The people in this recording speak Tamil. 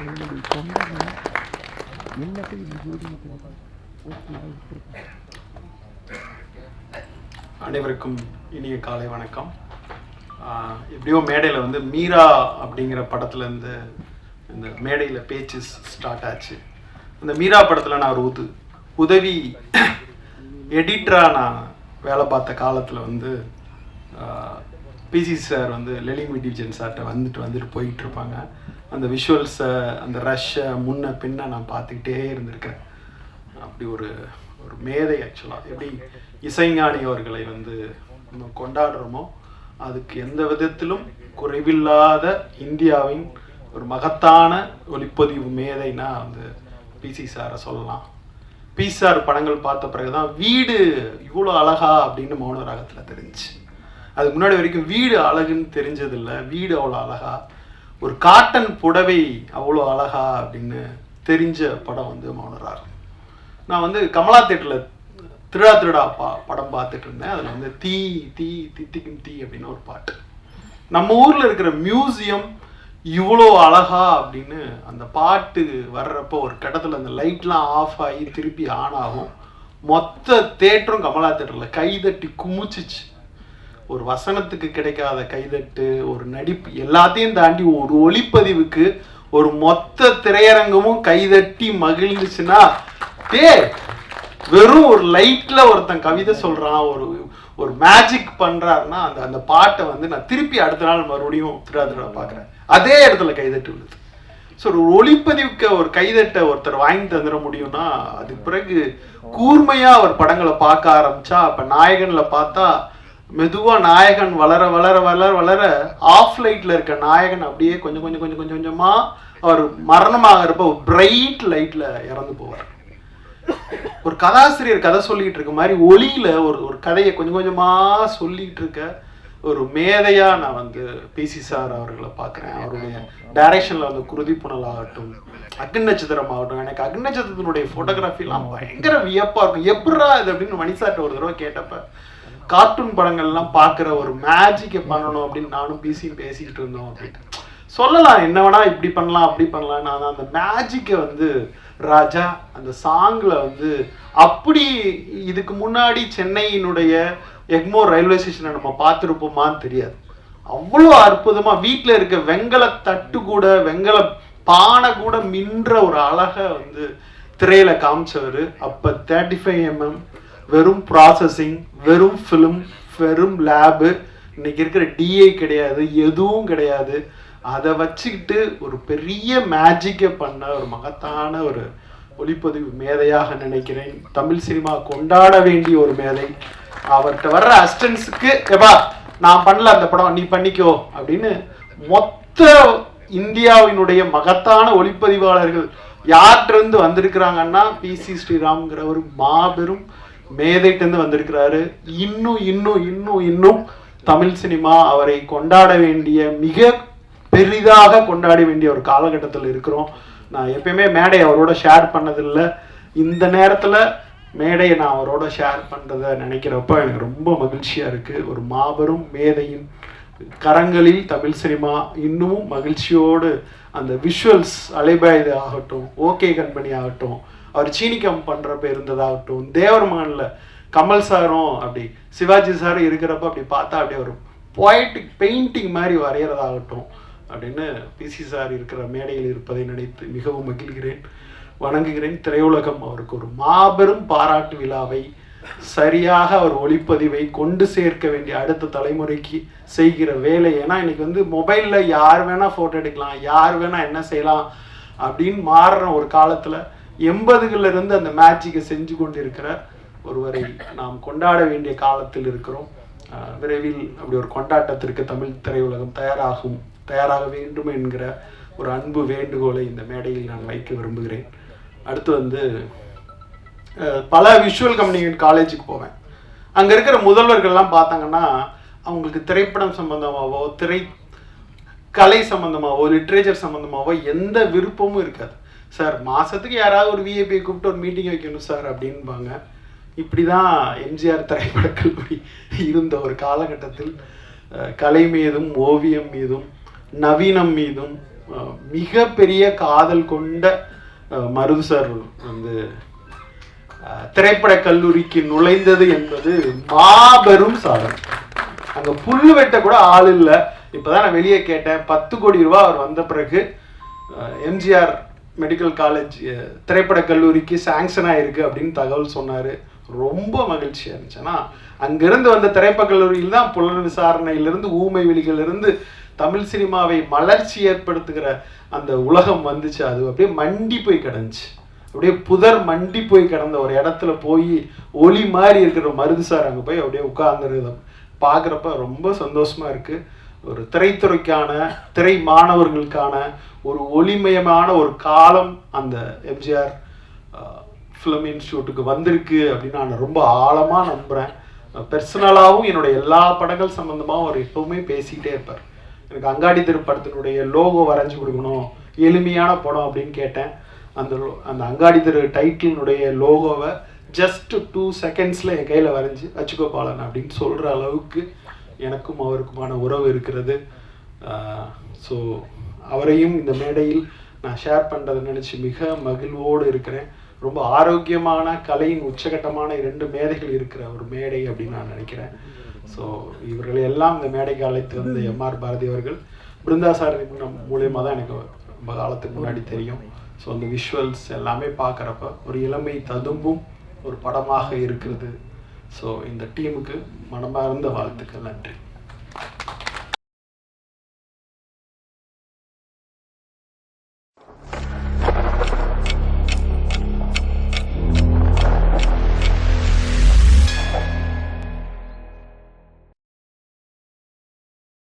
என்னுடைய தொண்டர்கள் எல்லாத்தையும் அனைவருக்கும் இனிய காலை வணக்கம். எப்படியோ மேடையில் வந்து மீரா அப்படிங்கிற படத்துல இருந்து இந்த மேடையில் பேச்சு ஸ்டார்ட் ஆச்சு. அந்த மீரா படத்தில் நான் ஒரு உது உதவி எடிட்டராக நான் வேலை பார்த்த காலத்தில் வந்து பிசி சார் வந்து லெலிங் டிவிஜன் சார்கிட்ட வந்துட்டு வந்துட்டு போயிட்டு இருப்பாங்க. அந்த விஷுவல்ஸை அந்த ரஷ்ஷை முன்ன பின்ன நான் பார்த்துக்கிட்டே இருந்திருக்கேன் அப்படி ஒரு ஒரு மேதை ஆக்சுவலாக எப்படி இசைஞானி அவர்களை வந்து நம்ம கொண்டாடுறோமோ அதுக்கு எந்த விதத்திலும் குறைவில்லாத இந்தியாவின் ஒரு மகத்தான ஒளிப்பதிவு மேதைனா வந்து பிசி சாரை சொல்லலாம். பிசார் படங்கள் பார்த்த பிறகுதான் வீடு இவ்வளோ அழகா அப்படின்னு மௌன ராகத்தில் தெரிஞ்சு. அதுக்கு முன்னாடி வரைக்கும் வீடு அழகுன்னு தெரிஞ்சதில்லை. வீடு அவ்வளோ அழகா. ஒரு காட்டன் புடவை அவ்வளோ அழகா அப்படின்னு தெரிஞ்ச படம் வந்து மௌனராகம் நான் வந்து கமலா தேட்டரில் திருடா திருடா பா படம் பார்த்துட்டு இருந்தேன். அதில் வந்து தீ தீ தித்திக்கும் தீ அப்படின்னு ஒரு பாட்டு. நம்ம ஊரில் இருக்கிற மியூசியம் இவ்வளோ அழகா அப்படின்னு அந்த பாட்டு வர்றப்போ ஒரு கட்டத்தில் அந்த லைட்லாம் ஆஃப் ஆகி திருப்பி ஆன் ஆகும். மொத்த தேட்டரும் கமலா தேட்டரில் கைதட்டி குமிச்சிச்சு. ஒரு வசனத்துக்கு கிடைக்காத கைதட்டு ஒரு நடிப்பு எல்லாத்தையும் தாண்டி ஒரு ஒளிப்பதிவுக்கு ஒரு மொத்த திரையரங்கமும் கைதட்டி மகிழ்ந்துச்சுன்னா டே வெறும் ஒரு லைட்ல ஒருத்தன் கவிதை சொல்றான் ஒரு ஒரு மேஜிக் பண்றாருன்னா அந்த அந்த பாட்டை வந்து நான் திருப்பி அடுத்த நாள் மறுபடியும் திருவாதிரை பார்க்குறேன். அதே இடத்துல கைதட்டு விழுது. ஸோ ஒரு ஒளிப்பதிவுக்கு ஒரு கைதட்டை ஒருத்தர் வாங்கி தந்துட முடியும்னா அதுக்கு பிறகு கூர்மையா அவர் படங்களை பார்க்க ஆரம்பிச்சா அப்ப நாயகன்ல பார்த்தா மெதுவா நாயகன் வளர வளர வளர வளர ஆஃப் லைட்ல இருக்க நாயகன் அப்படியே கொஞ்சம் கொஞ்சம் கொஞ்சம் கொஞ்சம் கொஞ்சமா அவர் மரணமாகிறப்ப பிரைட் லைட்ல இறந்து போவார். ஒரு கதாசிரியர் கதை சொல்லிகிட்டு இருக்க மாதிரி ஒளியில ஒரு ஒரு கதையை கொஞ்சம் கொஞ்சமா சொல்லிட்டு இருக்க ஒரு மேதையா நான் வந்து பிசி சார் அவர்களை பார்க்குறேன். அவருடைய டைரக்ஷன்ல வந்து குருதி புனல் ஆகட்டும் அக்னி நட்சத்திரம் ஆகட்டும். எனக்கு அக்னி நட்சத்திரத்தினுடைய ஃபோட்டோகிராஃபிலாம் பயங்கர வியப்பா இருக்கும். எப்படா இது அப்படின்னு மணிசாட்ட ஒரு தடவை கேட்டப்ப கார்ட்டூன் படங்கள்லாம் பார்க்குற ஒரு மேஜிக்கை பண்ணணும் அப்படின்னு நானும் பிசியும் பேசிக்கிட்டு இருந்தோம் அப்படின்ட்டு சொல்லலாம் என்ன வேணா இப்படி பண்ணலாம் அப்படி பண்ணலாம் நான் அந்த மேஜிக்கை வந்து ராஜா அந்த சாங்ல வந்து அப்படி இதுக்கு முன்னாடி சென்னையினுடைய எக்மோர் ரயில்வே ஸ்டேஷனை நம்ம பார்த்துருப்போமான்னு தெரியாது. அவ்வளோ அற்புதமா வீட்டில் இருக்க வெங்கல தட்டு கூட வெங்கல பானை கூட மின்ற ஒரு அழகை வந்து திரையில காமிச்சவர். அப்ப தேர்ட்டி ஃபைவ் எம்எம் வெறும் ப்ராசஸிங் வெறும் ஃபிலிம் வெறும் லேபு இன்னைக்கு இருக்கிற டிஏ கிடையாது எதுவும் கிடையாது. அதை வச்சுக்கிட்டு ஒரு பெரிய மேஜிக்கை பண்ண ஒரு மகத்தான ஒரு ஒளிப்பதிவு மேதையாக நினைக்கிறேன். தமிழ் சினிமா கொண்டாட வேண்டிய ஒரு மேதை. அவர்கிட்ட வர்ற அஸ்டன்ஸுக்கு எப்பா நான் பண்ணல அந்த படம் நீ பண்ணிக்கோ அப்படின்னு மொத்த இந்தியாவினுடைய மகத்தான ஒளிப்பதிவாளர்கள் யார்கிட்ட வந்திருக்கிறாங்கன்னா பி சி ஸ்ரீராம்ங்கிற ஒரு மாபெரும் மேதைகிட்ட வந்திருக்கிறாரு. இன்னும் இன்னும் இன்னும் இன்னும் தமிழ் சினிமா அவரை கொண்டாட வேண்டிய மிக பெரிதாக கொண்டாட வேண்டிய ஒரு காலகட்டத்தில் இருக்கிறோம். நான் எப்பயுமே மேடை அவரோட ஷேர் பண்ணதில்லை. இந்த நேரத்தில் மேடையை நான் அவரோட ஷேர் பண்ணுறத நினைக்கிறப்ப எனக்கு ரொம்ப மகிழ்ச்சியாக இருக்குது ஒரு மாபெரும் மேதையின் கரங்களில் தமிழ் சினிமா இன்னமும் மகிழ்ச்சியோடு அந்த விஷுவல்ஸ் அலைபாயுது ஆகட்டும் ஓகே கண்பணி ஆகட்டும் அவர் சீனிக்கம் பண்ணுறப்ப இருந்ததாகட்டும் தேவர் மகனில் கமல் சாரும் அப்படி சிவாஜி சாரும் இருக்கிறப்ப அப்படி பார்த்தா அப்படியே ஒரு பொயட்டிக் பெயிண்டிங் மாதிரி வரைகிறதாகட்டும் அப்படின்னு பிசி சார் இருக்கிற மேடையில் இருப்பதை நினைத்து மிகவும் மகிழ்கிறேன். வணங்குகிறேன். திரையுலகம் அவருக்கு ஒரு மாபெரும் பாராட்டு விழாவை சரியாக அவர் ஒளிப்பதிவை கொண்டு சேர்க்க வேண்டிய அடுத்த தலைமுறைக்கு செய்கிற வேலை. ஏன்னா இன்னைக்கு வந்து மொபைலில் யார் வேணால் ஃபோட்டோ எடுக்கலாம் யார் வேணால் என்ன செய்யலாம் அப்படின்னு மாறுற ஒரு காலத்தில் எண்பதுகள்ல இருந்து அந்த மேட்சிக்கை செஞ்சு கொண்டிருக்கிற ஒருவரை நாம் கொண்டாட வேண்டிய காலத்தில் இருக்கிறோம். விரைவில் அப்படி ஒரு கொண்டாட்டத்திற்கு தமிழ் திரையுலகம் தயாராகும் தயாராக வேண்டும் என்கிற ஒரு அன்பு வேண்டுகோளை இந்த மேடையில் நான் வைக்க விரும்புகிறேன். அடுத்து வந்து பல விஷுவல் கம்யூனிகேட் காலேஜுக்கு போவேன். அங்கே இருக்கிற முதல்வர்கள்லாம் பார்த்தாங்கன்னா அவங்களுக்கு திரைப்படம் சம்பந்தமாவோ திரை கலை சம்பந்தமாவோ லிட்ரேச்சர் சம்பந்தமாவோ எந்த விருப்பமும் இருக்காது. சார் மாதத்துக்கு யாராவது ஒரு விஐபி கூப்பிட்டு ஒரு மீட்டிங் வைக்கணும் சார் அப்படின்பாங்க. இப்படி தான் எம்ஜிஆர் திரைப்பட கல்லூரி இருந்த ஒரு காலகட்டத்தில் கலை மீதும் ஓவியம் மீதும் நவீனம் மீதும் மிகப்பெரிய காதல் கொண்ட மருது சார் வந்து திரைப்பட கல்லூரிக்கு நுழைந்தது என்பது மாபெரும் சாதனை. அங்கே புல்லு வெட்ட கூட ஆள் இல்லை. இப்போதான் நான் வெளியே கேட்டேன். பத்து கோடி ரூபா அவர் வந்த பிறகு எம்ஜிஆர் மெடிக்கல் காலேஜ் திரைப்பட கல்லூரிக்கு சாங்ஷன் ஆயிருக்கு அப்படின்னு தகவல் சொன்னார். ரொம்ப மகிழ்ச்சியாக இருந்துச்சு. ஆனால் அங்கிருந்து வந்த திரைப்பட கல்லூரியில் தான் புலன் விசாரணையிலிருந்து ஊமை வெளிகளிலிருந்து தமிழ் சினிமாவை மலர்ச்சி ஏற்படுத்துகிற அந்த உலகம் வந்துச்சு. அது அப்படியே மண்டி போய் கிடந்துச்சு. அப்படியே புதர் மண்டி போய் கிடந்த ஒரு இடத்துல போய் ஒளி மாதிரி இருக்கிற மருது சார் அங்கே போய் அப்படியே உட்கார்ந்துருக்கோம் பார்க்குறப்ப ரொம்ப சந்தோஷமாக இருக்குது ஒரு திரைத்துறைக்கான திரை மாணவர்களுக்கான ஒரு ஒளிமயமான ஒரு காலம் அந்த எம்ஜிஆர் ஃபிலிம் இன்ஸ்டியூட்டுக்கு வந்திருக்கு அப்படின்னு நான் ரொம்ப ஆழமாக நம்புகிறேன் பர்சனலாகவும் என்னுடைய எல்லா படங்கள் சம்மந்தமாகவும் அவர் எப்பவுமே பேசிக்கிட்டே இருப்பார். எனக்கு அங்காடி திருப்படத்தினுடைய லோகோ வரைஞ்சு கொடுக்கணும் எளிமையான படம் அப்படின்னு கேட்டேன். அந்த அந்த அங்காடி திரு டைட்டிலினுடைய லோகோவை ஜஸ்ட் டூ செகண்ட்ஸில் என் கையில் வரைஞ்சி வச்சுக்கோ பாலன் அப்படின்னு சொல்கிற அளவுக்கு எனக்கும் அவருக்குமான உறவு இருக்கிறது. ஸோ அவரையும் இந்த மேடையில் நான் ஷேர் பண்ணுறதை நினச்சி மிக மகிழ்வோடு இருக்கிறேன். ரொம்ப ஆரோக்கியமான கலையின் உச்சகட்டமான இரண்டு மேடைகள் இருக்கிற ஒரு மேடை அப்படின்னு நான் நினைக்கிறேன். ஸோ இவர்களை எல்லாம் இந்த மேடைக்கு அழைத்து வந்த எம்ஆர் பாரதி அவர்கள் பிருந்தா சார் மூலியமாக தான் எனக்கு ரொம்ப காலத்துக்கு முன்னாடி தெரியும். ஸோ அந்த விஷுவல்ஸ் எல்லாமே பார்க்குறப்ப ஒரு இளமை ததும்பும் ஒரு படமாக இருக்கிறது. ஸோ இந்த டீமுக்கு மனமார்ந்த வாழ்த்துக்கள் நன்றி.